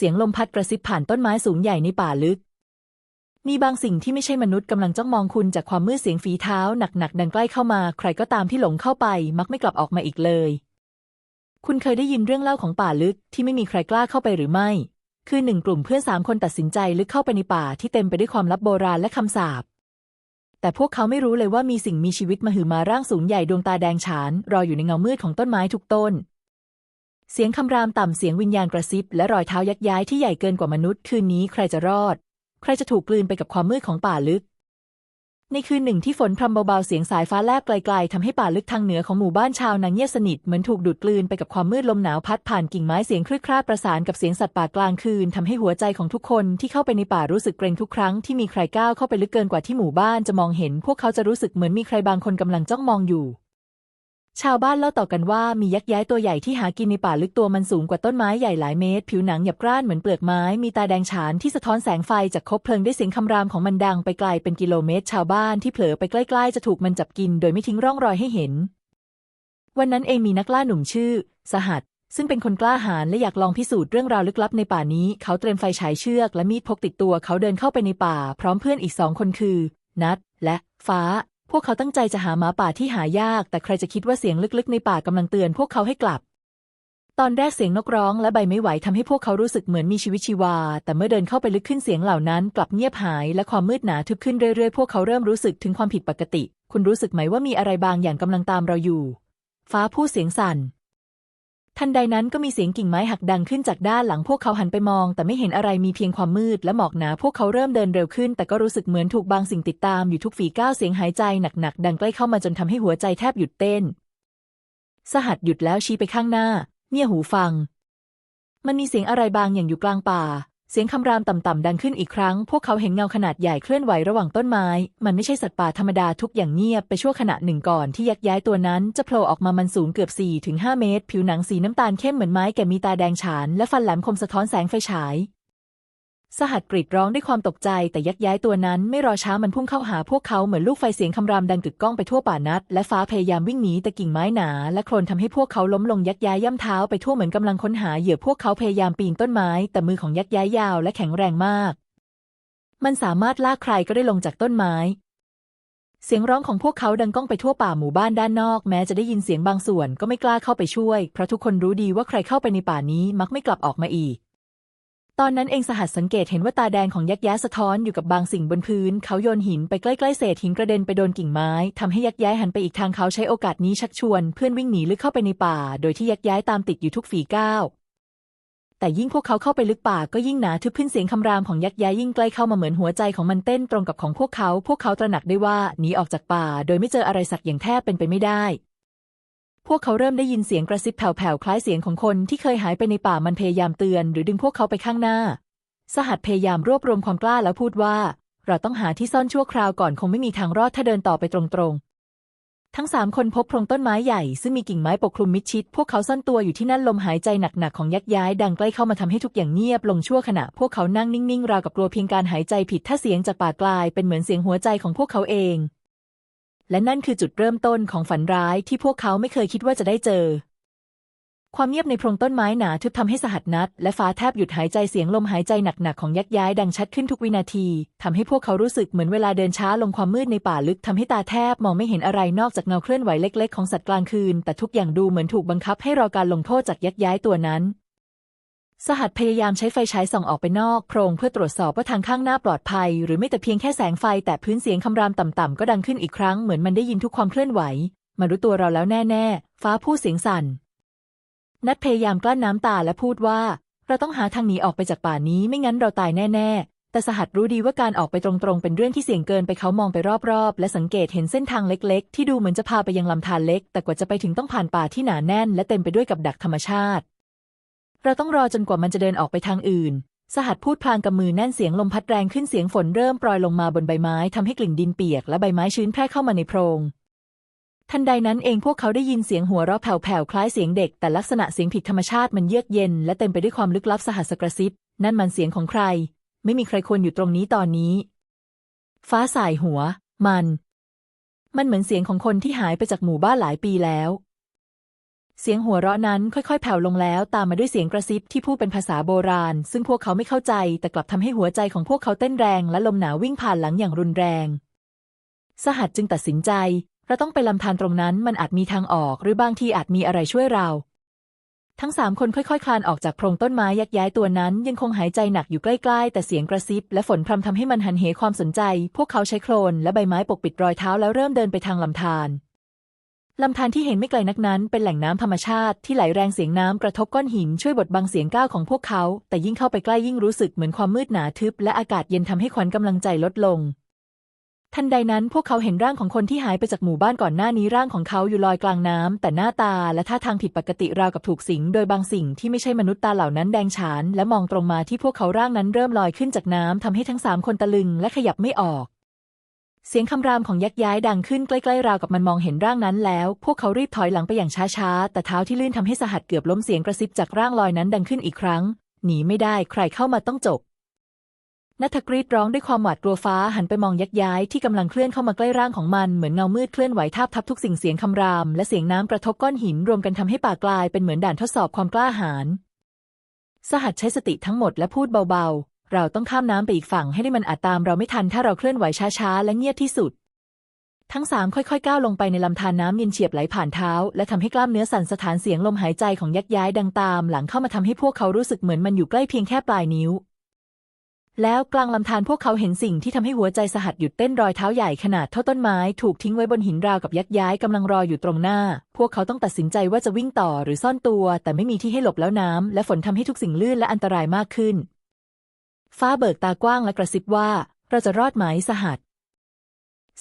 เสียงลมพัดกระซิบผ่านต้นไม้สูงใหญ่ในป่าลึก มีบางสิ่งที่ไม่ใช่มนุษย์กำลังจ้องมองคุณจากความมืดเสียงฝีเท้าหนักๆดังใกล้เข้ามา ใครก็ตามที่หลงเข้าไป มักไม่กลับออกมาอีกเลย คุณเคยได้ยินเรื่องเล่าของป่าลึกที่ไม่มีใครกล้าเข้าไปหรือไม่ คือหนึ่งกลุ่มเพื่อนสามคนตัดสินใจลึกเข้าไปในป่าที่เต็มไปด้วยความลับโบราณและคำสาปแต่พวกเขาไม่รู้เลยว่ามีสิ่งมีชีวิตมาหึมาร่างสูงใหญ่ดวงตาแดงฉาน รออยู่ในเงามืดของต้นไม้ทุกต้น เสียงคำรามต่ำเสียงวิญญาณกระซิบ และรอยเท้ายักย้ายที่ใหญ่เกินกว่ามนุษย์ คืนนี้ใครจะรอด ใครจะถูกกลืนไปกับความมืดของป่าลึก ในคืนหนึ่งที่ฝนพรำเบาๆเสียงสายฟ้าแลบไกลๆทำให้ป่าลึกทางเหนือของหมู่บ้านชาวนางเงียบสนิทเหมือนถูกดูดกลืนไปกับความมืดลมหนาวพัดผ่านกิ่งไม้เสียงคลืดคลาดประสานกับเสียงสัตว์ป่ากลางคืนทำให้หัวใจของทุกคนที่เข้าไปในป่ารู้สึกเกรงทุกครั้งที่มีใครก้าวเข้าไปลึกเกินกว่าที่หมู่บ้านจะมองเห็น พวกเขาจะรู้สึกเหมือนมีใครบางคนกำลังจ้องมองอยู่ ชาวบ้านเล่าต่อกันว่ามียักษ์ย้ายตัวใหญ่ที่หากินในป่าลึกตัวมันสูงกว่าต้นไม้ใหญ่หลายเมตร ผิวหนังหยาบกร้านเหมือนเปลือกไม้ มีตาแดงฉานที่สะท้อนแสงไฟจากคบเพลิงด้วยเสียงคำรามของมันดังไปไกลเป็นกิโลเมตร ชาวบ้านที่เผลอไปใกล้ๆจะถูกมันจับกิน โดยไม่ทิ้งร่องรอยให้เห็น วันนั้นเองมีนักล่าหนุ่มชื่อ สหัส ซึ่งเป็นคนกล้าหาญและอยากลองพิสูจน์เรื่องราวลึกลับในป่านี้ เขาเตรียมไฟฉายเชือกและมีดพกติดตัวเขาเดินเข้าไปในป่า พร้อมเพื่อนอีกสองคนคือ นัดและ ฟ้า พวกเขาตั้งใจจะหาหมาป่าที่หายาก แต่ใครจะคิดว่าเสียงลึกๆในป่ากำลังเตือนพวกเขาให้กลับ ตอนแรกเสียงนกร้องและใบไม้ไหวทำให้พวกเขารู้สึกเหมือนมีชีวิตชีวา แต่เมื่อเดินเข้าไปลึกขึ้นเสียงเหล่านั้น กลับเงียบหายและความมืดหนาทึบขึ้นเรื่อยๆ พวกเขาเริ่มรู้สึกถึงความผิดปกติ คุณรู้สึกไหมว่ามีอะไรบางอย่างกำลังตามเราอยู่ ฟ้าพูดเสียงสั่น ทันใดนั้นก็มีเสียงกิ่งไม้หักดังขึ้นจากด้านหลังพวกเขาหันไปมอง แต่ไม่เห็นอะไรมีเพียงความมืดและหมอกหนา พวกเขาเริ่มเดินเร็วขึ้น แต่ก็รู้สึกเหมือนถูกบางสิ่งติดตามอยู่ทุกฝีก้าวเสียงหายใจหนักๆ ดังใกล้เข้ามาจนทำให้หัวใจแทบหยุดเต้น สหัสหยุดแล้วชี้ไปข้างหน้า เนี่ยหูฟัง มันมีเสียงอะไรบางอย่างอยู่กลางป่า เสียงคำรามต่ำๆดังขึ้นอีกครั้ง พวกเขาเห็นเงาขนาดใหญ่เคลื่อนไหวระหว่างต้นไม้ มันไม่ใช่สัตว์ป่าธรรมดาทุกอย่างเงียบไปชั่วขณะหนึ่งก่อนที่ยักษ์ย้ายตัวนั้นจะโผล่ออกมามันสูงเกือบ4ถึง5เมตร ผิวหนังสีน้ำตาลเข้มเหมือนไม้แก่มีตาแดงฉานและฟันแหลมคมสะท้อนแสงไฟฉาย สหัสกรีดร้องด้วยความตกใจแต่ยักษ์ย้ายตัวนั้นไม่รอช้ามันพุ่งเข้าหาพวกเขาเหมือนลูกไฟเสียงคำรามดังกึกก้องไปทั่วป่านัด และฟ้าพยายามวิ่งหนีแต่กิ่งไม้หนา และโคลนทำให้พวกเขาล้มลงยักษ์ย้ายย่ำเท้าไปทั่วเหมือนกำลังค้นหาเหยื่อพวกเขาพยายามปีนต้นไม้ แต่มือของยักษ์ย้ายยาวและแข็งแรงมาก มันสามารถลากใครก็ได้ลงจากต้นไม้ เสียงร้องของพวกเขาดังก้องไปทั่วป่าหมู่บ้านด้านนอก แม้จะได้ยินเสียงบางส่วนก็ไม่กล้าเข้าไปช่วยเพราะทุกคนรู้ดีว่าใครเข้าไปในป่านี้มักไม่กลับออกมาอีก ตอนนั้นเองสหัสสังเกตเห็นว่าตาแดงของยักษ์ย้ายสะท้อนอยู่กับบางสิ่งบนพื้น เขาโยนหินไปใกล้ๆเศษหินกระเด็นไปโดนกิ่งไม้ทำให้ยักษ์ย้ายหันไปอีกทางเขาใช้โอกาสนี้ชักชวน เพื่อนวิ่งหนีลึกเข้าไปในป่า โดยที่ยักษ์ย้ายตามติดอยู่ทุกฝีก้าวแต่ยิ่งพวกเขาเข้าไปลึกป่าก็ยิ่งหนาทึบขึ้นเสียงคำรามของยักษ์ย้ายยิ่งใกล้เข้ามาเหมือนหัวใจของมันเต้นตรงกับของพวกเขา พวกเขาตระหนักได้ว่าหนีออกจากป่า โดยไม่เจออะไรสักอย่างแทบเป็นไปไม่ได้ พวกเขาเริ่มได้ยินเสียงกระซิบแผ่วๆคล้ายเสียงของคนที่เคยหายไปในป่ามันพยายามเตือน หรือดึงพวกเขาไปข้างหน้า สหัสพยายามรวบรวมความกล้าแล้วพูดว่า เราต้องหาที่ซ่อนชั่วคราวก่อนคงไม่มีทางรอดถ้าเดินต่อไปตรงๆ ทั้งสามคนพบโพรงต้นไม้ใหญ่ซึ่งมีกิ่งไม้ปกคลุมมิดชิด พวกเขาซ่อนตัวอยู่ที่นั่นลมหายใจหนักๆของยักษ์ย้ายดังใกล้เข้ามาทำให้ทุกอย่างเงียบลงชั่วขณะ พวกเขานั่งนิ่งๆราวกับกลัวเพียงการหายใจผิดถ้าเสียงจากป่ากลายเป็นเหมือนเสียงหัวใจของพวกเขาเอง และนั่นคือจุดเริ่มต้นของฝันร้ายที่พวกเขาไม่เคยคิดว่าจะได้เจอ ความเงียบในโพรงต้นไม้หนาทึบทำให้สหัสนัด และฟ้าแทบหยุดหายใจเสียงลมหายใจหนักๆของยักษ์ย้ายดังชัดขึ้นทุกวินาทีทำให้พวกเขารู้สึกเหมือนเวลาเดินช้าลงความมืดในป่าลึกทำให้ตาแทบมองไม่เห็นอะไรนอกจากเงาเคลื่อนไหวเล็ก ๆ ของสัตว์กลางคืน แต่ทุกอย่างดูเหมือนถูกบังคับให้รอการลงโทษจากยักษ์ย้ายตัวนั้น สหัสพยายามใช้ไฟฉายส่องออกไปนอกโพรงเพื่อตรวจสอบว่าทางข้างหน้าปลอดภัย หรือไม่แต่เพียงแค่แสงไฟแต่พื้นเสียงคำรามต่ำๆก็ดังขึ้นอีกครั้งเหมือนมันได้ยินทุกความเคลื่อนไหว มารู้ตัวเราแล้วแน่ๆ ฟ้าพูดเสียงสั่น นัดพยายามกลั้นน้ำตาและพูดว่า เราต้องหาทางหนีออกไปจากป่านี้ไม่งั้นเราตายแน่ๆ แต่สหัสรู้ดีว่าการออกไปตรงๆ เป็นเรื่องที่เสี่ยงเกินไปเขามองไปรอบๆ และสังเกตเห็นเส้นทางเล็กๆ ที่ดูเหมือนจะพาไปยังลำธารเล็ก แต่กว่าจะไปถึงต้องผ่านป่าที่หนาแน่น และเต็มไปด้วยกับดักธรรมชาติ เราต้องรอจนกว่ามันจะเดินออกไปทางอื่น สหัสพูดพลางกับมือแน่นเสียงลมพัดแรงขึ้นเสียงฝนเริ่มโปรยลงมาบนใบไม้ทำให้กลิ่นดินเปียกและใบไม้ชื้นแพร่เข้ามาในโพรง ทันใดนั้นเองพวกเขาได้ยินเสียงหัวเราะแผ่วๆคล้ายเสียงเด็ก แต่ลักษณะเสียงผิดธรรมชาติมันเยือกเย็น และเต็มไปด้วยความลึกลับสหัสกระซิบ นั่นมันเสียงของใคร ไม่มีใครควรอยู่ตรงนี้ตอนนี้ ฟ้าสายหัว มัน มันเหมือนเสียงของคนที่หายไปจากหมู่บ้านหลายปีแล้ว เสียงหัวเราะนั้นค่อยๆ แผ่วลงแล้วตามมาด้วยเสียงกระซิบที่พูดเป็นภาษาโบราณ ซึ่งพวกเขาไม่เข้าใจ แต่กลับทำให้หัวใจของพวกเขาเต้นแรง และลมหนาววิ่งผ่านหลังอย่างรุนแรง สหัสจึงตัดสินใจ เราต้องไปลำธารตรงนั้นมันอาจมีทางออก หรือบางทีอาจมีอะไรช่วยเรา ทั้งสามคนค่อยๆ คลานออกจากโพรงต้นไม้ยักย้ายตัวนั้น ยังคงหายใจหนักอยู่ใกล้ๆ แต่เสียงกระซิบ และฝนพรำทำให้มันหันเหความสนใจ พวกเขาใช้โคลนและใบไม้ปกปิดรอยเท้าแล้วเริ่มเดินไปทางลำธาร ลำธารที่เห็นไม่ไกลนักนั้น เป็นแหล่งน้ำธรรมชาติที่ไหลแรงเสียงน้ำกระทบก้อนหินช่วยบดบังเสียงก้าวของพวกเขา แต่ยิ่งเข้าไปใกล้ยิ่งรู้สึกเหมือนความมืดหนาทึบ และอากาศเย็นทำให้ขวัญกำลังใจลดลง ทันใดนั้นพวกเขาเห็นร่างของคนที่หายไปจากหมู่บ้านก่อนหน้านี้ร่างของเขาอยู่ลอยกลางน้ำแต่หน้าตาและท่าทางผิดปกติราวกับถูกสิงโดยบางสิ่งที่ไม่ใช่มนุษย์ตาเหล่านั้นแดงฉาน และมองตรงมาที่พวกเขาร่างนั้นเริ่มลอยขึ้นจากน้ำทำให้ทั้งสามคนตะลึงและขยับไม่ออก เสียงคำรามของยักษ์ย้ายดังขึ้นใกล้ๆราวกับมันมองเห็นร่างนั้นแล้ว พวกเขารีบถอยหลังไปอย่างช้าๆ แต่เท้าที่ลื่นทำให้สหัสเกือบล้มเสียงกระซิบจากร่างลอยนั้นดังขึ้นอีกครั้ง หนีไม่ได้ใครเข้ามาต้องจบนัทกรีดร้องด้วยความหวาดกลัวฟ้าหันไปมองยักษ์ย้ายที่กำลังเคลื่อนเข้ามาใกล้ร่างของมันเหมือนเงามืดเคลื่อนไหวทาบทับทุกสิ่งเสียงคำราม และเสียงน้ำกระทบก้อนหินรวมกันทำให้ป่ากลายเป็นเหมือนด่านทดสอบความกล้าหาญสหัสใช้สติทั้งหมดและพูดเบาๆ เราต้องข้ามน้ำไปอีกฝั่งให้ได้มันอาจตามเราไม่ทันถ้าเราเคลื่อนไหวช้าๆ และเงียบที่สุด ทั้งสามค่อยๆ ก้าวลงไปในลำธารน้ำเย็นเฉียบไหลผ่านเท้า และทำให้กล้ามเนื้อสั่นสะท้านเสียงลมหายใจของยักษ์ย้ายดังตาม หลังเข้ามาทำให้พวกเขารู้สึกเหมือนมันอยู่ใกล้เพียงแค่ปลายนิ้ว แล้วกลางลำธารพวกเขาเห็นสิ่งที่ทำให้หัวใจสหัสหยุดเต้นรอยเท้าใหญ่ขนาดเท่าต้นไม้ ถูกทิ้งไว้บนหินราวกับยักษ์ย้ายกำลังรออยู่ตรงหน้า พวกเขาต้องตัดสินใจว่าจะวิ่งต่อหรือซ่อนตัว แต่ไม่มีที่ให้หลบแล้วน้ำและฝนทำให้ทุกสิ่งลื่นและอันตรายมากขึ้น ฟ้าเบิกตากว้างและกระซิบว่า เราจะรอดไหมสหัส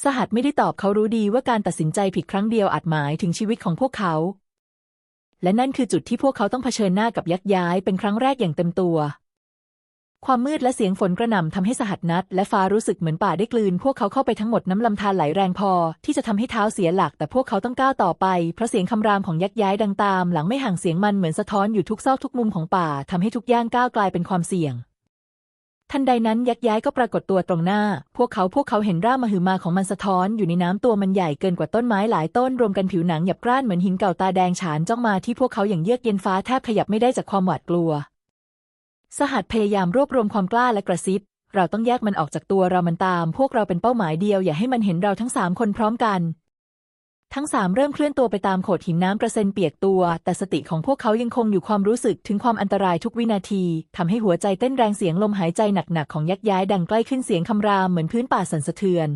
สหัสไม่ได้ตอบเขารู้ดีว่าการตัดสินใจผิดครั้งเดียวอาจหมายถึงชีวิตของพวกเขา และนั่นคือจุดที่พวกเขาต้องเผชิญหน้ากับยักษ์ย้ายเป็นครั้งแรกอย่างเต็มตัว ความมืดและเสียงฝนกระหน่ำทำให้สหัสนัด และฟ้ารู้สึกเหมือนป่าได้กลืน พวกเขาเข้าไปทั้งหมดน้ำลำธารไหลแรงพอ ที่จะทำให้เท้าเสียหลัก แต่พวกเขาต้องก้าวต่อไปเพราะเสียงคำรามของยักษ์ย้ายดังตาม หลังไม่ห่างเสียงมันเหมือนสะท้อนอยู่ทุกซอกทุกมุมของป่าทำให้ทุกย่างก้าวกลายเป็นความเสี่ยง ทันใดนั้นยักษ์ย้ายก็ปรากฏตัวตรงหน้า พวกเขาพวกเขาเห็นร่างมหึมาของมันสะท้อนอยู่ในน้ำตัวมันใหญ่เกินกว่าต้นไม้หลายต้นรวมกันผิวหนังหยับกร้านเหมือนหินเก่าตาแดงฉานจ้องมาที่พวกเขาอย่างเยือกเย็นฟ้าแทบขยับไม่ได้จากความหวาดกลัว สหัสพยายามรวบรวมความกล้าและกระซิบ เราต้องแยกมันออกจากตัวเรามันตาม พวกเราเป็นเป้าหมายเดียวอย่าให้มันเห็นเราทั้งสามคนพร้อมกัน ทั้งสามเริ่มเคลื่อนตัวไปตามโขดหินน้ำกระเซ็นเปียกตัว แต่สติของพวกเขายังคงอยู่ความรู้สึกถึงความอันตรายทุกวินาทีทำให้หัวใจเต้นแรงเสียงลมหายใจหนักๆของยักษ์ย้ายดังใกล้ขึ้นเสียงคำรามเหมือนพื้นป่าสั่นสะเทือน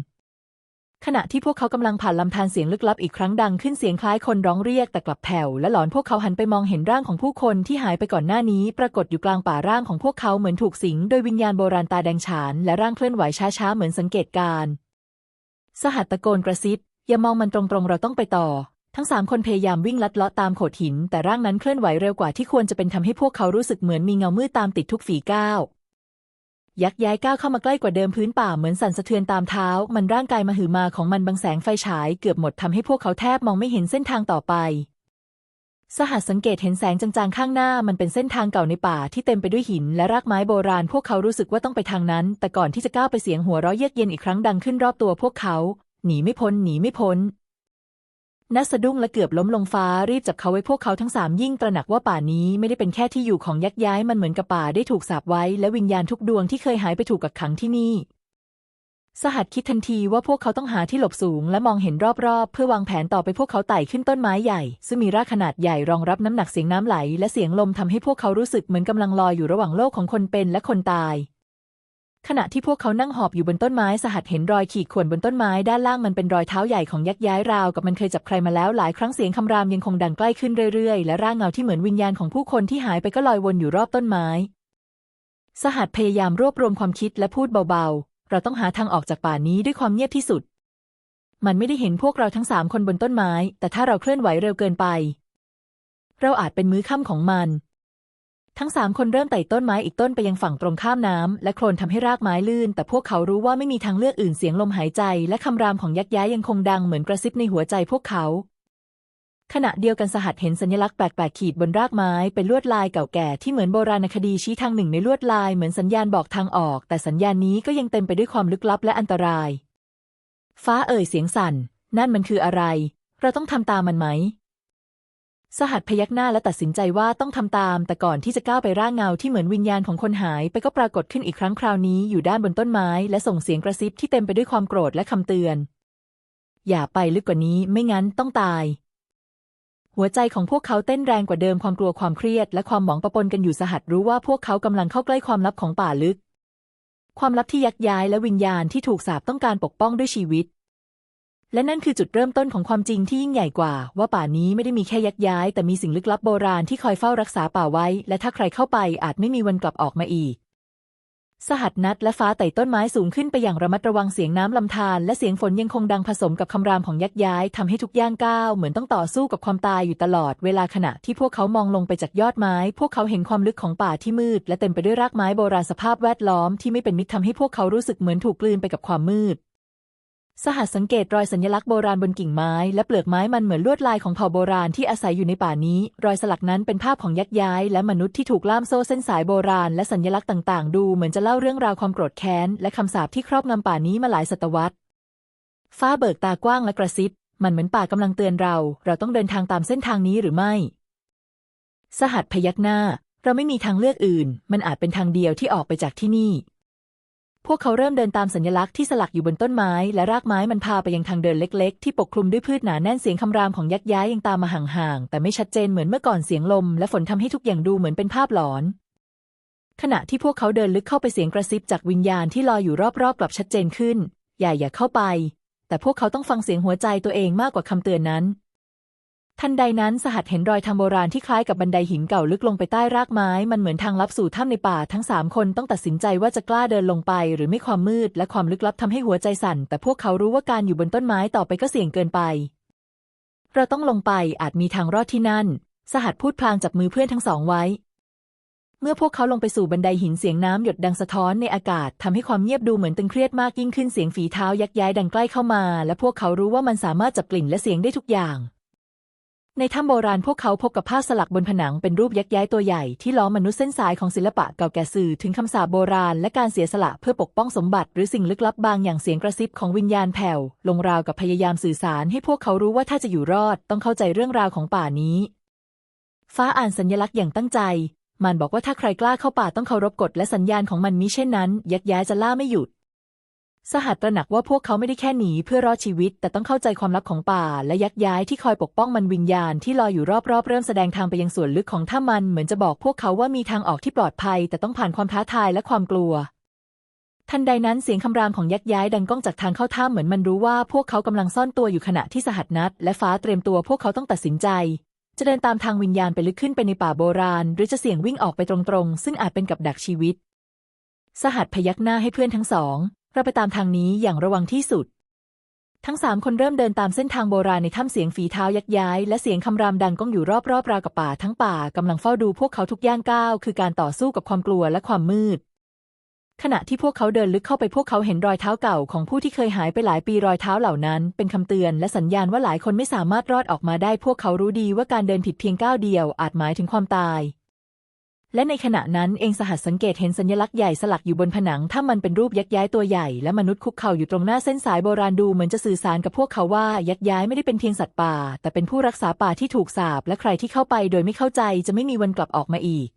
ขณะที่พวกเขากำลังผ่านลำธารเสียงลึกลับอีกครั้งดังขึ้นเสียงคล้ายคนร้องเรียกแต่กลับแผ่วและหลอนพวกเขาหันไปมองเห็นร่างของผู้คนที่หายไปก่อนหน้านี้ ปรากฏอยู่กลางป่าร่างของพวกเขาเหมือนถูกสิงโดยวิญญาณโบราณตาแดงฉาน และร่างเคลื่อนไหวช้าๆเหมือนสังเกตการสหัสตะโกนกระซิบ อย่ามองมันตรงๆ เราต้องไปต่อ ทั้งสามคนพยายามวิ่งลัดเลาะตามโขดหิน แต่ร่างนั้นเคลื่อนไหวเร็วกว่าที่ควรจะเป็นทำให้พวกเขารู้สึกเหมือนมีเงามืดตามติดทุกฝีก้าวยักษ์ย้ายก้าวเข้ามาใกล้กว่าเดิมพื้นป่าเหมือนสั่นสะเทือนตามเท้า มันร่างกายมาหึมาของมันบังแสงไฟฉายเกือบหมดทำให้พวกเขาแทบมองไม่เห็นเส้นทางต่อไป สหัสสังเกตเห็นแสงจางๆข้างหน้ามันเป็นเส้นทางเก่าในป่าที่เต็มไปด้วยหินและรากไม้โบราณ พวกเขารู้สึกว่าต้องไปทางนั้น แต่ก่อนที่จะก้าวไปเสียงหัวเราะเยือกเย็นอีกครั้งดังขึ้นรอบตัวพวกเขา หนีไม่พ้นหนีไม่พ้นนัสะดุ้งและเกือบล้มลงฟ้ารีบจับเขาไว้พวกเขาทั้งสามยิ่งตระหนักว่าป่านี้ไม่ได้เป็นแค่ที่อยู่ของยักษ์ย้ายมันเหมือนกับป่าได้ถูกสาปไว้ และวิญญาณทุกดวงที่เคยหายไปถูกกักขังที่นี่ สหัสคิดทันทีว่าพวกเขาต้องหาที่หลบสูง และมองเห็นรอบๆ เพื่อวางแผนต่อไปพวกเขาไต่ขึ้นต้นไม้ใหญ่ ซึ่งมีรากขนาดใหญ่รองรับน้ำหนักเสียงน้ำไหล และเสียงลมทำให้พวกเขารู้สึกเหมือนกำลังลอยอยู่ระหว่างโลกของคนเป็นและคนตาย ขณะที่พวกเขานั่งหอบอยู่บนต้นไม้สหัสเห็นรอยขีดข่วนบนต้นไม้ด้านล่างมันเป็นรอยเท้าใหญ่ของยักษ์ย้ายราวกับมันเคยจับใครมาแล้วหลายครั้งเสียงคำรามยังคงดังใกล้ขึ้นเรื่อยๆ และร่างเงาที่เหมือนวิญญาณของผู้คนที่หายไปก็ลอยวนอยู่รอบต้นไม้ สหัสพยายามรวบรวมความคิดและพูดเบาๆ เราต้องหาทางออกจากป่านี้ด้วยความเงียบที่สุด มันไม่ได้เห็นพวกเราทั้งสามคนบนต้นไม้ แต่ถ้าเราเคลื่อนไหวเร็วเกินไป เราอาจเป็นมื้อค่ำของมัน ทั้งสามคนเริ่มไต่ต้นไม้อีกต้นไปยังฝั่งตรงข้ามน้ำและโคลนทำให้รากไม้ลื่น แต่พวกเขารู้ว่าไม่มีทางเลือกอื่นเสียงลมหายใจ และคำรามของยักษ์ย้ายยังคงดังเหมือนกระซิบในหัวใจพวกเขา ขณะเดียวกันสหัสเห็นสัญลักษณ์แปลกๆขีดบนรากไม้ เป็นลวดลายเก่าแก่ที่เหมือนโบราณคดีชี้ทางหนึ่งในลวดลายเหมือนสัญญาณบอกทางออก แต่สัญญาณนี้ก็ยังเต็มไปด้วยความลึกลับและอันตราย ฟ้าเอ่ยเสียงสั่น นั่นมันคืออะไร เราต้องทำตามมันไหม สหัสพยักหน้าและตัดสินใจว่าต้องทำตาม แต่ก่อนที่จะก้าวไปร่างเงาที่เหมือนวิญญาณของคนหายไปก็ปรากฏขึ้นอีกครั้งคราวนี้อยู่ด้านบนต้นไม้ และส่งเสียงกระซิบที่เต็มไปด้วยความโกรธและคำเตือน อย่าไปลึกกว่านี้ไม่งั้นต้องตาย หัวใจของพวกเขาเต้นแรงกว่าเดิมความกลัวความเครียด และความหมองประปนกันอยู่สหัสรู้ว่าพวกเขากำลังเข้าใกล้ความลับของป่าลึก ความลับที่ยักย้ายและวิญญาณที่ถูกสาปต้องการปกป้องด้วยชีวิต และนั่นคือจุดเริ่มต้นของความจริงที่ยิ่งใหญ่กว่า ว่าป่านี้ไม่ได้มีแค่ยักย้าย แต่มีสิ่งลึกลับโบราณที่คอยเฝ้ารักษาป่าไว้ และถ้าใครเข้าไปอาจไม่มีวันกลับออกมาอีก สหัสนัดและฟ้าไต่ต้นไม้สูงขึ้นไปอย่างระมัดระวังเสียงน้ำลำธารและเสียงฝนยังคงดังผสมกับคำรามของยักย้ายทำให้ทุกย่างก้าวเหมือนต้องต่อสู้กับความตายอยู่ตลอด เวลาขณะที่พวกเขามองลงไปจากยอดไม้ พวกเขาเห็นความลึกของป่าที่มืด และเต็มไปด้วยรากไม้โบราณสภาพแวดล้อมที่ไม่เป็นมิตรทำให้พวกเขารู้สึกเหมือนถูกกลืนไปกับความมืด สหัสสังเกตรอยสัญลักษณ์โบราณบนกิ่งไม้และเปลือกไม้มันเหมือนลวดลายของเผ่าโบราณที่อาศัยอยู่ในป่านี้ รอยสลักนั้นเป็นภาพของยักษ์ย้าย และมนุษย์ที่ถูกล่ามโซ่เส้นสายโบราณและสัญลักษณ์ต่างๆ ดูเหมือนจะเล่าเรื่องราวความโกรธแค้นและคำสาปที่ครอบงำป่านี้มาหลายศตวรรษ ฟ้าเบิกตากว้างและกระซิบ มันเหมือนป่ากำลังเตือนเรา เราต้องเดินทางตามเส้นทางนี้หรือไม่ สหัสพยักหน้า เราไม่มีทางเลือกอื่น มันอาจเป็นทางเดียวที่ออกไปจากที่นี่ พวกเขาเริ่มเดินตามสัญลักษณ์ที่สลักอยู่บนต้นไม้ และรากไม้มันพาไปยังทางเดินเล็ก ๆ ที่ปกคลุมด้วยพืชหนาแน่นเสียงคำรามของยักษ์ย้ายยังตามมาห่างๆ แต่ไม่ชัดเจนเหมือนเมื่อก่อนเสียงลม และฝนทำให้ทุกอย่างดูเหมือนเป็นภาพหลอน ขณะที่พวกเขาเดินลึกเข้าไปเสียงกระซิบจากวิญญาณที่ลอยอยู่รอบๆกลับชัดเจนขึ้น อย่าอย่าเข้าไป แต่พวกเขาต้องฟังเสียงหัวใจตัวเองมากกว่าคำเตือนนั้น ทันใดนั้นสหัสเห็นรอยทางโบราณที่คล้ายกับบันไดหินเก่าลึกลงไปใต้รากไม้ มันเหมือนทางลับสู่ถ้ำในป่าทั้งสามคนต้องตัดสินใจว่าจะกล้าเดินลงไป หรือไม่ความมืดและความลึกลับทำให้หัวใจสั่น แต่พวกเขารู้ว่าการอยู่บนต้นไม้ต่อไปก็เสี่ยงเกินไป เราต้องลงไปอาจมีทางรอดที่นั่น สหัสพูดพลางจับมือเพื่อนทั้งสองไว้ เมื่อพวกเขาลงไปสู่บันไดหินเสียงน้ำหยดดังสะท้อนในอากาศทำให้ความเงียบดูเหมือนตึงเครียดมากยิ่งขึ้นเสียงฝีเท้ายักย้ายดังใกล้เข้ามา และพวกเขารู้ว่ามันสามารถจับกลิ่นและเสียงได้ทุกอย่าง ในถ้ำโบราณพวกเขาพบกับภาพสลักบนผนังเป็นรูปยักษ์ย้ายตัวใหญ่ที่ล้อมมนุษย์เส้นสายของศิลปะเก่าแก่สื่อถึงคำสาปโบราณและการเสียสละเพื่อปกป้องสมบัติ หรือสิ่งลึกลับบางอย่างเสียงกระซิบของวิญญาณแผ่วลงราวกับพยายามสื่อสารให้พวกเขารู้ว่าถ้าจะอยู่รอดต้องเข้าใจเรื่องราวของป่านี้ ฟ้าอ่านสัญลักษณ์อย่างตั้งใจ มันบอกว่าถ้าใครกล้าเข้าป่าต้องเคารพกฎและสัญญาณของมันมิเช่นนั้น ยักษ์ย้ายจะล่าไม่หยุด สหัสตระหนักว่าพวกเขาไม่ได้แค่หนีเพื่อรอดชีวิต แต่ต้องเข้าใจความลับของป่า และยักย้ายที่คอยปกป้องมันวิญญาณที่ลอยอยู่รอบๆ เริ่มแสดงทางไปยังส่วนลึกของถ้ำมันเหมือนจะบอกพวกเขาว่ามีทางออกที่ปลอดภัย แต่ต้องผ่านความท้าทายและความกลัว ทันใดนั้นเสียงคำรามของยักย้ายดังก้องจากทางเข้าถ้ำเหมือนมันรู้ว่าพวกเขากำลังซ่อนตัวอยู่ขณะที่สหัสนัดและฟ้าเตรียมตัวพวกเขาต้องตัดสินใจ จะเดินตามทางวิญญาณไปลึกขึ้นไปในป่าโบราณ หรือจะเสี่ยงวิ่งออกไปตรงๆ ซึ่งอาจเป็นกับดักชีวิต สหัสพยักหน้าให้เพื่อนทั้งสอง เราไปตามทางนี้อย่างระวังที่สุด ทั้งสามคนเริ่มเดินตามเส้นทางโบราณในถ้ำเสียงฝีเท้ายักย้าย และเสียงคำรามดังก้องอยู่รอบๆราวกับป่าทั้งป่ากำลังเฝ้าดูพวกเขาทุกย่างก้าวคือการต่อสู้กับความกลัวและความมืดขณะที่พวกเขาเดินลึกเข้าไปพวกเขาเห็นรอยเท้าเก่าของผู้ที่เคยหายไปหลายปีรอยเท้าเหล่านั้น เป็นคำเตือนและสัญญาณว่าหลายคนไม่สามารถรอดออกมาได้ พวกเขารู้ดีว่าการเดินผิดเพียงก้าวเดียวอาจหมายถึงความตาย และในขณะนั้นเองสหัสสังเกตเห็นสัญลักษณ์ใหญ่สลักอยู่บนผนัง ถ้ามันเป็นรูปยักษ์ย้ายตัวใหญ่ และมนุษย์คุกเข่าอยู่ตรงหน้าเส้นสายโบราณดูเหมือนจะสื่อสารกับพวกเขาว่ายักษ์ย้ายไม่ได้เป็นเพียงสัตว์ป่า แต่เป็นผู้รักษาป่าที่ถูกสาปและใครที่เข้าไปโดยไม่เข้าใจจะไม่มีวันกลับออกมาอีก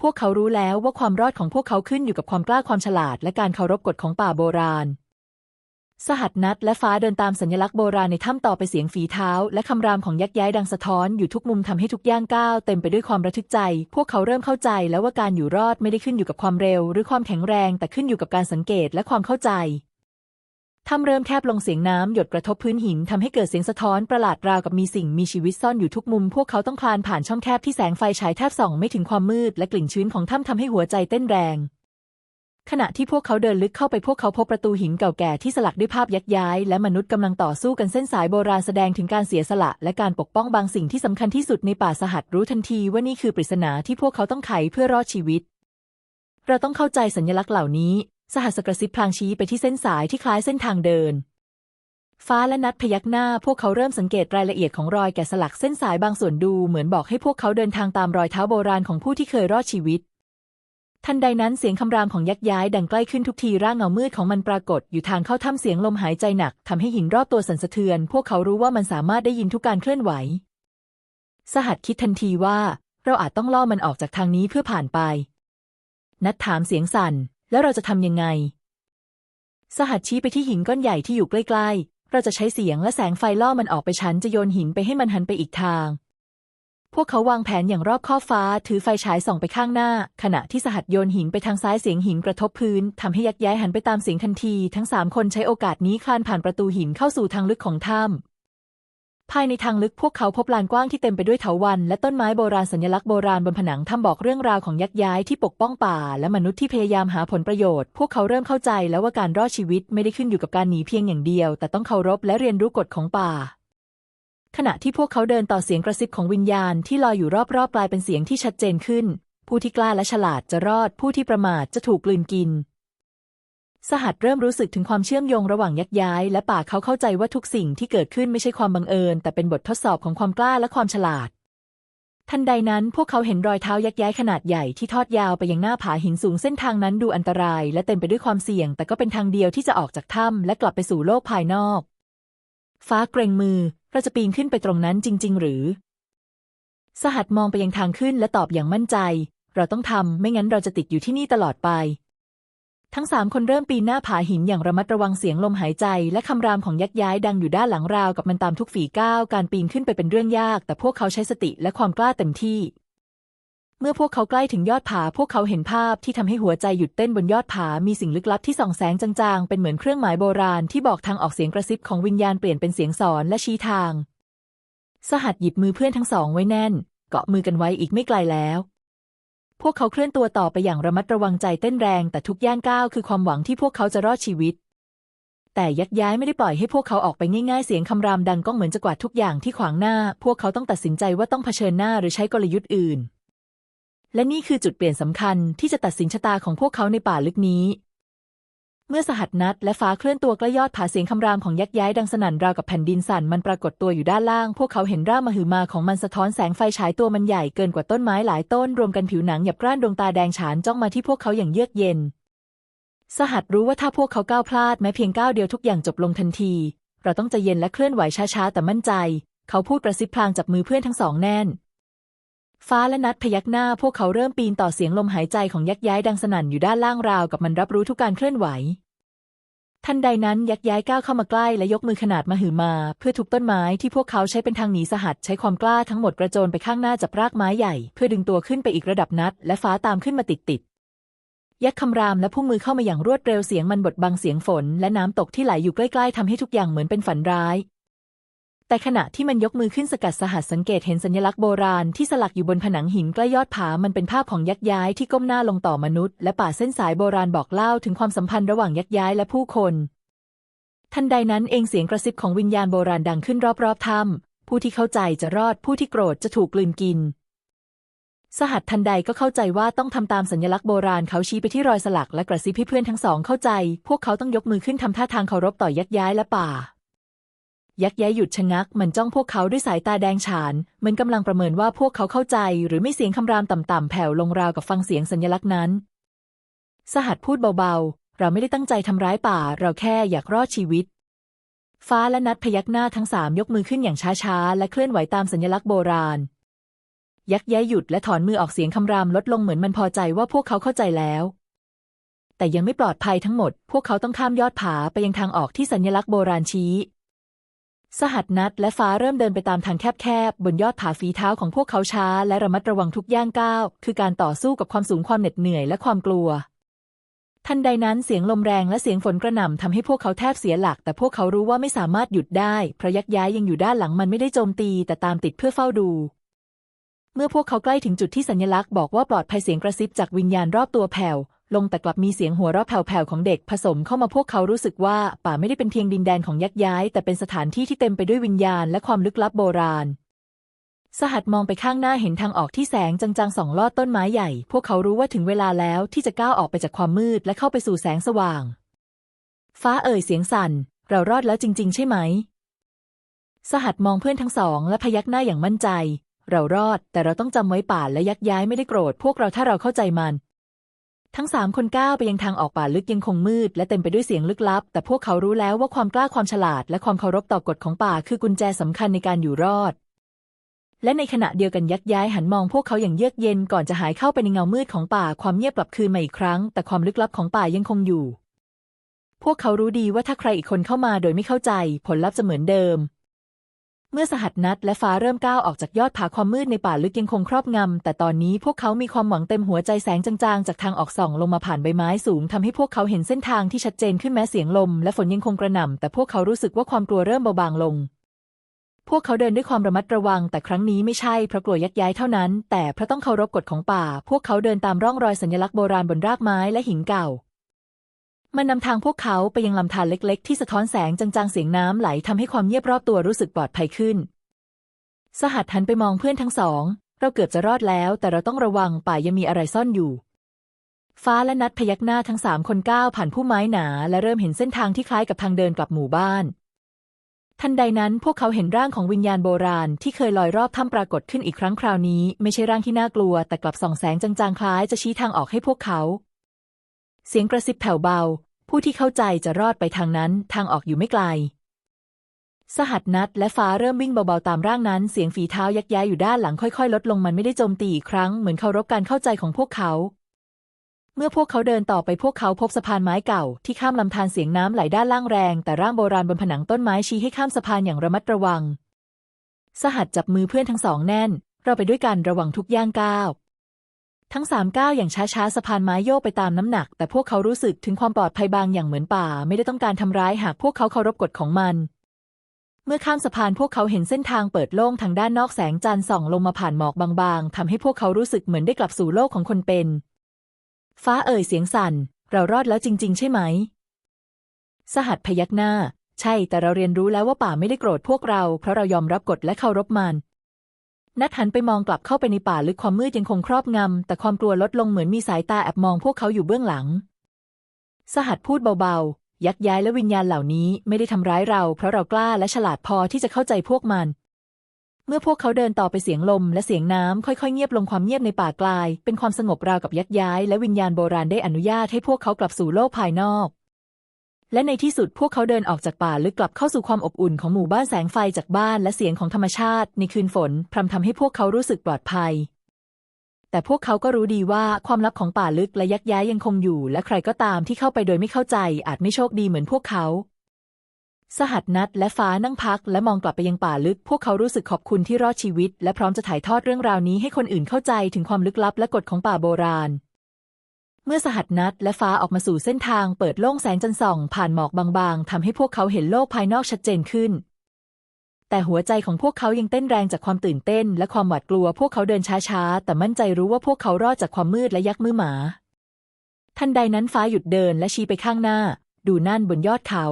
พวกเขารู้แล้วว่าความรอดของพวกเขาขึ้นอยู่กับความกล้าความฉลาด และการเคารพกฎของป่าโบราณ สหัสนัดและฟ้าเดินตามสัญลักษณ์โบราณในถ้ำต่อไปเสียงฝีเท้า และคำรามของยักษ์ย้ายดังสะท้อนอยู่ทุกมุมทำให้ทุกย่างก้าวเต็มไปด้วยความระทึกใจ พวกเขาเริ่มเข้าใจแล้วว่าการอยู่รอดไม่ได้ขึ้นอยู่กับความเร็ว หรือความแข็งแรงแต่ขึ้นอยู่กับการสังเกตและความเข้าใจถ้ำเริ่มแคบลงเสียงน้ำหยดกระทบพื้นหินทำให้เกิดเสียงสะท้อนประหลาดราวกับมีสิ่งมีชีวิตซ่อนอยู่ทุกมุม พวกเขาต้องคลานผ่านช่องแคบที่แสงไฟฉายแทบส่องไม่ถึงความมืดและกลิ่นชื้นของถ้ำทำให้หัวใจเต้นแรง ขณะที่พวกเขาเดินลึกเข้าไปพวกเขาพบประตูหินเก่าแก่ที่สลักด้วยภาพยักย้าย และมนุษย์กำลังต่อสู้กันเส้นสายโบราณแสดงถึงการเสียสละ และการปกป้องบางสิ่งที่สำคัญที่สุดในป่าสหัสรู้ทันทีว่านี่คือปริศนาที่พวกเขาต้องไขเพื่อรอดชีวิต เราต้องเข้าใจสัญลักษณ์เหล่านี้ สหัสกระซิบพลางชี้ไปที่เส้นสายที่คล้ายเส้นทางเดิน ฟ้าและนัดพยักหน้า พวกเขาเริ่มสังเกตรายละเอียดของรอยแกะสลักเส้นสายบางส่วนดู เหมือนบอกให้พวกเขาเดินทางตามรอยเท้าโบราณของผู้ที่เคยรอดชีวิต ทันใดนั้นเสียงคำรามของยักษ์ย้ายดังใกล้ขึ้นทุกทีร่างเงามืดของมันปรากฏอยู่ทางเข้าถ้ำเสียงลมหายใจหนักทำให้หินรอบตัวสั่นสะเทือน พวกเขารู้ว่ามันสามารถได้ยินทุกการเคลื่อนไหว สหัสคิดทันทีว่า เราอาจต้องล่อมันออกจากทางนี้เพื่อผ่านไป นัดถามเสียงสั่น แล้วเราจะทำยังไง สหัสชี้ไปที่หินก้อนใหญ่ที่อยู่ใกล้ๆ เราจะใช้เสียงและแสงไฟล่อมันออกไปฉันจะโยนหินไปให้มันหันไปอีกทาง พวกเขาวางแผนอย่างรอบคอบฟ้า ถือไฟฉายส่องไปข้างหน้า ขณะที่สหัสโยนหินไปทางซ้ายเสียงหินกระทบพื้นทำให้ยักย้ายหันไปตามเสียงทันที ทั้งสามคนใช้โอกาสนี้คลานผ่านประตูหินเข้าสู่ทางลึกของถ้ำภายในทางลึกพวกเขาพบลานกว้างที่เต็มไปด้วยเถาวัลย์และต้นไม้โบราณสัญลักษณ์โบราณบนผนังถ้ำบอกเรื่องราวของยักษ์ย้ายที่ปกป้องป่า และมนุษย์ที่พยายามหาผลประโยชน์ พวกเขาเริ่มเข้าใจแล้วว่าการรอดชีวิตไม่ได้ขึ้นอยู่กับการหนีเพียงอย่างเดียว แต่ต้องเคารพและเรียนรู้กฎของป่า ขณะที่พวกเขาเดินต่อเสียงกระซิบของวิญญาณที่ลอยอยู่รอบๆกลายเป็นเสียงที่ชัดเจนขึ้น ผู้ที่กล้าและฉลาดจะรอด ผู้ที่ประมาทจะถูกกลืนกิน สหัสเริ่มรู้สึกถึงความเชื่อมโยงระหว่างยักย้าย และป่าเขาเข้าใจว่าทุกสิ่งที่เกิดขึ้นไม่ใช่ความบังเอิญ แต่เป็นบททดสอบของความกล้าและความฉลาด ทันใดนั้นพวกเขาเห็นรอยเท้ายักย้ายขนาดใหญ่ที่ทอดยาวไปยังหน้าผาหินสูงเส้นทางนั้นดูอันตราย และเต็มไปด้วยความเสี่ยง แต่ก็เป็นทางเดียวที่จะออกจากถ้ำและกลับไปสู่โลกภายนอก ฟ้าเกรงมือ เราจะปีนขึ้นไปตรงนั้นจริง ๆ หรือ สหัสมองไปยังทางขึ้นและตอบอย่างมั่นใจ เราต้องทำไม่งั้นเราจะติดอยู่ที่นี่ตลอดไป ทั้งสามคนเริ่มปีนหน้าผาหินอย่างระมัดระวังเสียงลมหายใจ และคำรามของยักษ์ย้ายดังอยู่ด้านหลังราวกับมันตามทุกฝีก้าว การปีนขึ้นไปเป็นเรื่องยาก แต่พวกเขาใช้สติและความกล้าเต็มที่ เมื่อพวกเขาใกล้ถึงยอดผา พวกเขาเห็นภาพที่ทำให้หัวใจหยุดเต้นบนยอดผา มีสิ่งลึกลับที่ส่องแสงจางๆ เป็นเหมือนเครื่องหมายโบราณที่บอกทางออกเสียงกระซิบของวิญญาณเปลี่ยนเป็นเสียงสอนและชี้ทาง สหัสหยิบมือเพื่อนทั้งสองไว้แน่น เกาะมือกันไว้อีกไม่ไกลแล้ว พวกเขาเคลื่อนตัวต่อไปอย่างระมัดระวังใจเต้นแรง แต่ทุกย่างก้าวคือความหวังที่พวกเขาจะรอดชีวิต แต่ยักย้ายไม่ได้ปล่อยให้พวกเขาออกไปง่ายๆ เสียงคำรามดังก้องเหมือนจะกวาดทุกอย่างที่ขวางหน้า พวกเขาต้องตัดสินใจว่าต้องเผชิญหน้าหรือใช้กลยุทธ์อื่น และนี่คือจุดเปลี่ยนสำคัญที่จะตัดสินชะตาของพวกเขาในป่าลึกนี้ เมื่อสหัสนัดและฟ้าเคลื่อนตัวใกล้ยอดผาเสียงคำรามของยักษ์ย้ายดังสนั่นราวกับแผ่นดินสั่นมันปรากฏตัวอยู่ด้านล่าง พวกเขาเห็นร่างมหึมาของมันสะท้อนแสงไฟฉายตัวมันใหญ่เกินกว่าต้นไม้หลายต้น รวมกันผิวหนังหยับกร้านดวงตาแดงฉานจ้องมาที่พวกเขาอย่างเยือกเย็น สหัสรู้ว่าถ้าพวกเขาก้าวพลาดแม้เพียงก้าวเดียวทุกอย่างจบลงทันที เราต้องใจเย็นและเคลื่อนไหวช้าๆแต่มั่นใจ เขาพูดประสิบพลางจับมือเพื่อนทั้งสองแน่น ฟ้าและนัดพยักหน้าพวกเขาเริ่มปีนต่อเสียงลมหายใจของยักษ์ย้ายดังสนั่นอยู่ด้านล่างราวกับมันรับรู้ทุกการเคลื่อนไหว ทันใดนั้นยักษ์ย้ายก้าวเข้ามาใกล้และยกมือขนาดมหึมา เพื่อทุบต้นไม้ที่พวกเขาใช้เป็นทางหนีสหัสใช้ความกล้าทั้งหมดกระโจนไปข้างหน้าจับรากไม้ใหญ่ เพื่อดึงตัวขึ้นไปอีกระดับนัด และฟ้าตามขึ้นมาติดติดยักษ์คำรามและพุ่งมือเข้ามาอย่างรวดเร็วเสียงมันบดบังเสียงฝน และน้ำตกที่ไหลอยู่ใกล้ๆทำให้ทุกอย่างเหมือนเป็นฝันร้าย แต่ขณะที่มันยกมือขึ้นสกัดสหัสสังเกตเห็นสัญลักษณ์โบราณที่สลักอยู่บนผนังหินใกล้ยอดผา มันเป็นภาพของยักษ์ย้ายที่ก้มหน้าลงต่อมนุษย์ และป่าเส้นสายโบราณบอกเล่าถึงความสัมพันธ์ระหว่างยักษ์ย้ายและผู้คน ทันใดนั้นเองเสียงกระซิบของวิญญาณโบราณดังขึ้นรอบๆถ้ำผู้ที่เข้าใจจะรอดผู้ที่โกรธจะถูกกลืนกิน สหัสทันใดก็เข้าใจว่าต้องทำตามสัญลักษณ์โบราณเขาชี้ไปที่รอยสลักและกระซิบให้เพื่อนทั้งสองเข้าใจ พวกเขาต้องยกมือขึ้นทำท่าทางเคารพต่อยักษ์ย้ายและป่า ยักย้ายหยุดชะงัก มันจ้องพวกเขาด้วยสายตาแดงฉานเหมือนกำลังประเมินว่าพวกเขาเข้าใจ หรือไม่เสียงคำรามต่ำๆแผ่วลงราวกับฟังเสียงสัญลักษณ์นั้น สหัสพูดเบาๆ เราไม่ได้ตั้งใจทำร้ายป่า เราแค่อยากรอดชีวิต ฟ้าและนัดพยักหน้าทั้งสามยกมือขึ้นอย่างช้าๆ และเคลื่อนไหวตามสัญลักษณ์โบราณ ยักย้ายหยุดและถอนมือออกเสียงคำรามลดลงเหมือนมันพอใจว่าพวกเขาเข้าใจแล้วแต่ยังไม่ปลอดภัยทั้งหมด พวกเขาต้องข้ามยอดผาไปยังทางออกที่สัญลักษณ์โบราณชี้ สหัสนัดและฟ้าเริ่มเดินไปตามทางแคบๆ บนยอดผาฝีเท้าของพวกเขาช้า และระมัดระวังทุกย่างก้าว คือการต่อสู้กับความสูงความเหน็ดเหนื่อยและความกลัว ทันใดนั้นเสียงลมแรงและเสียงฝนกระหน่ำทำให้พวกเขาแทบเสียหลัก แต่พวกเขารู้ว่าไม่สามารถหยุดได้ เพราะยักย้ายยังอยู่ด้านหลังมันไม่ได้โจมตี แต่ตามติดเพื่อเฝ้าดู เมื่อพวกเขาใกล้ถึงจุดที่สัญลักษณ์บอกว่าปลอดภัยเสียงกระซิบจากวิญญาณรอบตัวแผ่ว ลงแต่กลับมีเสียงหัวเราะแผ่วๆของเด็กผสมเข้ามาพวกเขารู้สึกว่าป่าไม่ได้เป็นเพียงดินแดนของยักย้าย แต่เป็นสถานที่ที่เต็มไปด้วยวิญญาณและความลึกลับโบราณ สหัสมองไปข้างหน้าเห็นทางออกที่แสงจางๆส่องลอดต้นไม้ใหญ่ พวกเขารู้ว่าถึงเวลาแล้วที่จะก้าวออกไปจากความมืดและเข้าไปสู่แสงสว่าง ฟ้าเอ่ยเสียงสั่น เรารอดแล้วจริง ๆ ใช่ไหม สหัสมองเพื่อนทั้งสอง และพยักหน้าอย่างมั่นใจ เรารอด แต่เราต้องจำไว้ป่าและยักย้ายไม่ได้โกรธ พวกเราถ้าเราเข้าใจมัน ทั้งสามคนก้าวไปยังทางออกป่าลึกยังคงมืด และเต็มไปด้วยเสียงลึกลับ แต่พวกเขารู้แล้วว่าความกล้าความฉลาด และความเคารพต่อกฎของป่าคือกุญแจสำคัญในการอยู่รอด และในขณะเดียวกันยักย้ายหันมองพวกเขาอย่างเยือกเย็นก่อนจะหายเข้าไปในเงามืดของป่าความเงียบกลับคืนมาอีกครั้ง แต่ความลึกลับของป่ายังคงอยู่ พวกเขารู้ดีว่าถ้าใครอีกคนเข้ามาโดยไม่เข้าใจ ผลลัพธ์จะเหมือนเดิม เมื่อสหัสนัดและฟ้าเริ่มก้าวออกจากยอดผาความมืดในป่าลึกยังคงครอบงำ แต่ตอนนี้พวกเขามีความหวังเต็มหัวใจแสงจางๆ จากทางออกส่องลงมาผ่านใบไม้สูงทำให้พวกเขาเห็นเส้นทางที่ชัดเจนขึ้นแม้เสียงลม และฝนยังคงกระหน่ำแต่พวกเขารู้สึกว่าความกลัวเริ่มเบาบางลง พวกเขาเดินด้วยความระมัดระวัง แต่ครั้งนี้ไม่ใช่เพราะกลัวยักย้ายเท่านั้น แต่เพราะต้องเคารพกฎของป่า พวกเขาเดินตามร่องรอยสัญลักษณ์โบราณบนรากไม้และหินเก่า มันนำทางพวกเขาไปยังลำธารเล็ก ๆ ที่สะท้อนแสงจางๆ เสียงน้ำไหลทำให้ความเงียบรอบตัวรู้สึกปลอดภัยขึ้น สหัสหันไปมองเพื่อนทั้งสอง เราเกือบจะรอดแล้ว แต่เราต้องระวังป่ายังมีอะไรซ่อนอยู่ ฟ้าและนัดพยักหน้าทั้งสามคนก้าวผ่านผู้ไม้หนา และเริ่มเห็นเส้นทางที่คล้ายกับทางเดินกลับหมู่บ้าน ทันใดนั้นพวกเขาเห็นร่างของวิญญาณโบราณที่เคยลอยรอบถ้ำปรากฏขึ้นอีกครั้งคราวนี้ ไม่ใช่ร่างที่น่ากลัว แต่กลับส่องแสงจางๆคล้ายจะชี้ทางออกให้พวกเขา เสียงกระซิบแผ่วเบา ผู้ที่เข้าใจจะรอดไปทางนั้นทางออกอยู่ไม่ไกล สหัสนัดและฟ้าเริ่มวิ่งเบาๆตามร่างนั้น เสียงฝีเท้ายักย้ายอยู่ด้านหลังค่อยๆ ลดลงมันไม่ได้โจมตีอีกครั้งเหมือนเคารพการเข้าใจของพวกเขา เมื่อพวกเขาเดินต่อไปพวกเขาพบสะพานไม้เก่า ที่ข้ามลำธารเสียงน้ำไหลด้านล่างแรง แต่ร่างโบราณบนผนังต้นไม้ชี้ให้ข้ามสะพานอย่างระมัดระวัง สหัสจับมือเพื่อนทั้งสองแน่น เราไปด้วยกันระวังทุกย่างก้าว ทั้งสามก้าวอย่างช้าๆสะพานไม้โยกไปตามน้ำหนัก แต่พวกเขารู้สึกถึงความปลอดภัยบางอย่างเหมือนป่า ไม่ได้ต้องการทำร้ายหากพวกเขาเคารพกฎของมัน เมื่อข้ามสะพานพวกเขาเห็นเส้นทางเปิดโล่งทางด้านนอกแสงจันทร์ส่องลงมาผ่านหมอกบางๆทำให้พวกเขารู้สึกเหมือนได้กลับสู่โลกของคนเป็น ฟ้าเอ่ยเสียงสั่น เรารอดแล้วจริง ๆ ใช่ไหม สหัสพยักหน้า ใช่แต่เราเรียนรู้แล้วว่าป่าไม่ได้โกรธพวกเรา เพราะเรายอมรับกฎและเคารพมัน นัดหันไปมองกลับเข้าไปในป่าลึกความมืดยังคงครอบงำ แต่ความกลัวลดลงเหมือนมีสายตาแอบมองพวกเขาอยู่เบื้องหลัง สหัสพูดเบาๆ ยักย้ายและวิญญาณเหล่านี้ไม่ได้ทำร้ายเรา เพราะเรากล้าและฉลาดพอที่จะเข้าใจพวกมัน เมื่อพวกเขาเดินต่อไปเสียงลมและเสียงน้ำค่อยๆ เงียบลงความเงียบในป่ากลาย เป็นความสงบราวกับยักย้ายและวิญญาณโบราณได้อนุญาตให้พวกเขากลับสู่โลกภายนอก และในที่สุดพวกเขาเดินออกจากป่าลึกกลับเข้าสู่ความอบอุ่นของหมู่บ้านแสงไฟจากบ้านและเสียงของธรรมชาติ ในคืนฝนพรำทำให้พวกเขารู้สึกปลอดภัย แต่พวกเขาก็รู้ดีว่าความลับของป่าลึกและยักย้ายยังคงอยู่ และใครก็ตามที่เข้าไปโดยไม่เข้าใจ อาจไม่โชคดีเหมือนพวกเขา สหัสนัดและฟ้านั่งพัก และมองกลับไปยังป่าลึก พวกเขารู้สึกขอบคุณที่รอดชีวิต และพร้อมจะถ่ายทอดเรื่องราวนี้ให้คนอื่นเข้าใจถึงความลึกลับและกฎของป่าโบราณ มื่อสหัสนัดและฟ้าออกมาสู่เส้นทางเปิดโล่งแสงจันทร์ส่อง ผ่านหมอกบางๆทำให้พวกเขาเห็นโลกภายนอกชัดเจนขึ้น แต่หัวใจของพวกเขายังเต้นแรงจากความตื่นเต้น และความหวาดกลัว พวกเขาเดินช้าๆ แต่มั่นใจรู้ว่าพวกเขารอดจากความมืดและยักษ์มือหมา ทันใดนั้นฟ้าหยุดเดินและชี้ไปข้างหน้า ดูนั่นบนยอดเขา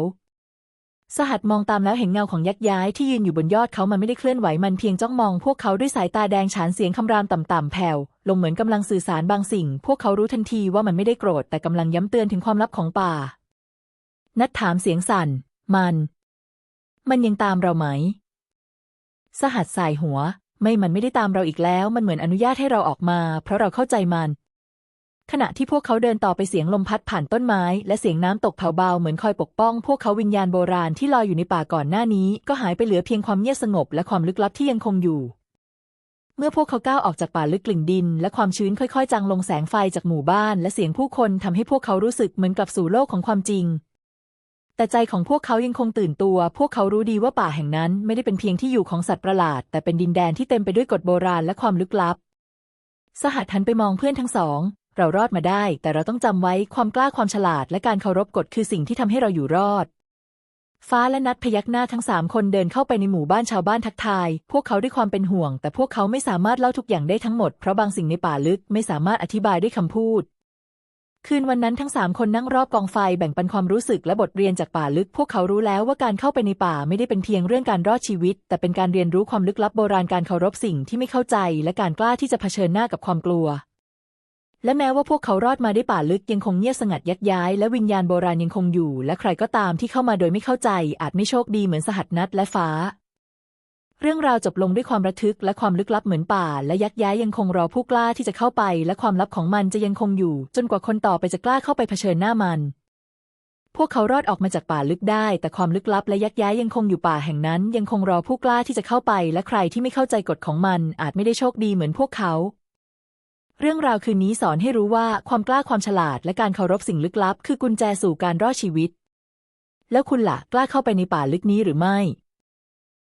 สหัสมองตามแล้วเห็นเงาของยักษ์ย้ายที่ยืนอยู่บนยอดเขามันไม่ได้เคลื่อนไหวมันเพียงจ้องมองพวกเขาด้วยสายตาแดงฉานเสียงคำรามต่ำๆแผ่วลงเหมือนกำลังสื่อสารบางสิ่ง พวกเขารู้ทันทีว่ามันไม่ได้โกรธแต่กำลังย้ำเตือนถึงความลับของป่า นัดถามเสียงสั่น มัน มันยังตามเราไหม สหัสสายหัว ไม่มันไม่ได้ตามเราอีกแล้ว มันเหมือนอนุญาตให้เราออกมา เพราะเราเข้าใจมัน ขณะที่พวกเขาเดินต่อไปเสียงลมพัดผ่านต้นไม้ และเสียงน้ำตกเผาเบาเหมือนคอยปกป้อง พวกเขาวิญญาณโบราณที่ลอยอยู่ในป่าก่อนหน้านี้ ก็หายไปเหลือเพียงความเงียบสงบและความลึกลับที่ยังคงอยู่ เมื่อพวกเขาก้าวออกจากป่าลึกกลิ่นดิน และความชื้นค่อยๆ จางลงแสงไฟจากหมู่บ้าน และเสียงผู้คนทำให้พวกเขารู้สึกเหมือนกลับสู่โลกของความจริง แต่ใจของพวกเขายังคงตื่นตัว พวกเขารู้ดีว่าป่าแห่งนั้นไม่ได้เป็นเพียงที่อยู่ของสัตว์ประหลาด แต่เป็นดินแดนที่เต็มไปด้วยกฎโบราณและความลึกลับ สหัสหันไปมองเพื่อนทั้งสอง เรารอดมาได้ แต่เราต้องจำไว้ความกล้าความฉลาดและการเคารพกฎคือสิ่งที่ทำให้เราอยู่รอด ฟ้าและนัดพยักหน้าทั้งสามคนเดินเข้าไปในหมู่บ้านชาวบ้านทักทาย พวกเขาด้วยความเป็นห่วง แต่พวกเขาไม่สามารถเล่าทุกอย่างได้ทั้งหมดเพราะบางสิ่งในป่าลึกไม่สามารถอธิบายด้วยคำพูดคืนวันนั้นทั้งสามคนนั่งรอบกองไฟแบ่งปันความรู้สึกและบทเรียนจากป่าลึก พวกเขารู้แล้วว่าการเข้าไปในป่าไม่ได้เป็นเพียงเรื่องการรอดชีวิต แต่เป็นการเรียนรู้ความลึกลับโบราณการเคารพสิ่งที่ไม่เข้าใจ และการกล้าที่จะเผชิญหน้ากับความกลัว และแม้ว่าพวกเขารอดมาได้ป่าลึกยังคงเงียบสงัดยักย้าย และวิญญาณโบราณยังคงอยู่ และใครก็ตามที่เข้ามาโดยไม่เข้าใจ อาจไม่โชคดีเหมือนสหัสนัดและฟ้า เรื่องราวจบลงด้วยความระทึกและความลึกลับเหมือนป่า และยักย้ายยังคงรอผู้กล้าที่จะเข้าไป และความลับของมันจะยังคงอยู่ จนกว่าคนต่อไปจะกล้าเข้าไปเผชิญหน้ามัน พวกเขารอดออกมาจากป่าลึกได้ แต่ความลึกลับและยักย้ายยังคงอยู่ป่าแห่งนั้น ยังคงรอผู้กล้าที่จะเข้าไป และใครที่ไม่เข้าใจกฎของมัน อาจไม่ได้โชคดีเหมือนพวกเขา เรื่องราวคืนนี้สอนให้รู้ว่าความกล้าความฉลาดและการเคารพสิ่งลึกลับ คือกุญแจสู่การรอดชีวิต แล้วคุณล่ะกล้าเข้าไปในป่าลึกนี้หรือไม่